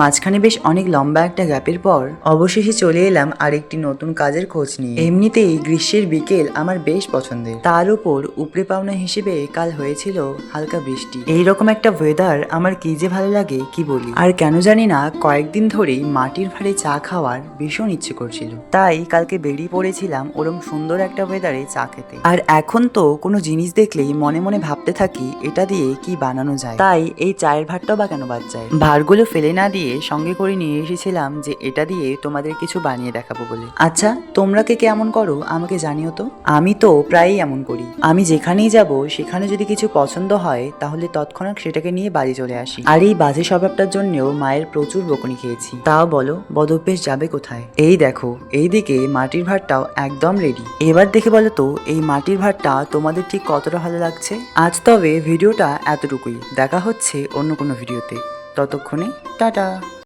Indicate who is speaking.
Speaker 1: মাঝখানে বেশ অনেক লম্বা একটা গ্যাপের পর অবশেষে চলে এলাম আরেকটি নতুন কাজের খোঁজ নিয়ে। এমনিতেই গ্রীষ্মের বিকেল আমার বেশ পছন্দের। তার উপর উপরে পাওনা হিসেবে কাল হয়েছিল হালকা বৃষ্টি। এই রকম একটা ওয়েদার আমার কি যে ভালো লাগে, কি বলি? আর কেন জানি না, কয়েকদিন ধরেই মাটির ভারে চা খাওয়ার ভীষণ ইচ্ছে করছিল। তাই কালকে বেরিয়ে পড়েছিলাম ওরম সুন্দর একটা ওয়েদারে চা খেতে। আর এখন তো কোনো জিনিস দেখলেই মনে মনে ভাবতে থাকি, এটা দিয়ে কি বানানো যায়? তাই এই চায়ের ভাতটাও বা কেন বাদ যায়? ভারগুলো ফেলে না দিয়ে সঙ্গে করে নিয়ে এসেছিলাম যে এটা দিয়ে তোমাদের কিছু বানিয়ে দেখাবো বলে। আচ্ছা তোমরা কে কেমন করো, আমাকে জানিও তো। আমি তো প্রায়ই এমন করি। আমি যেখানেই যাব, সেখানে যদি কিছু পছন্দ হয়, তাহলে তৎক্ষণাৎ সেটাকে নিয়ে বাড়ি চলে আসি। আর এই বাজে স্বভাবটার জন্যও মায়ের প্রচুর বকুনি খেয়েছি। তাও বলো, বদভ্যেস যাবে কোথায়? এই দেখো, এইদিকে মাটির ভাতটাও একদম রেডি এবার দেখে বলো তো, এই মাটির ভাতটা তোমাদের ঠিক কতটা ভালো লাগছে? আজ তবে ভিডিওটা এতটুকুই। দেখা হচ্ছে অন্য কোনো ভিডিওতে। ততক্ষণে টাটা।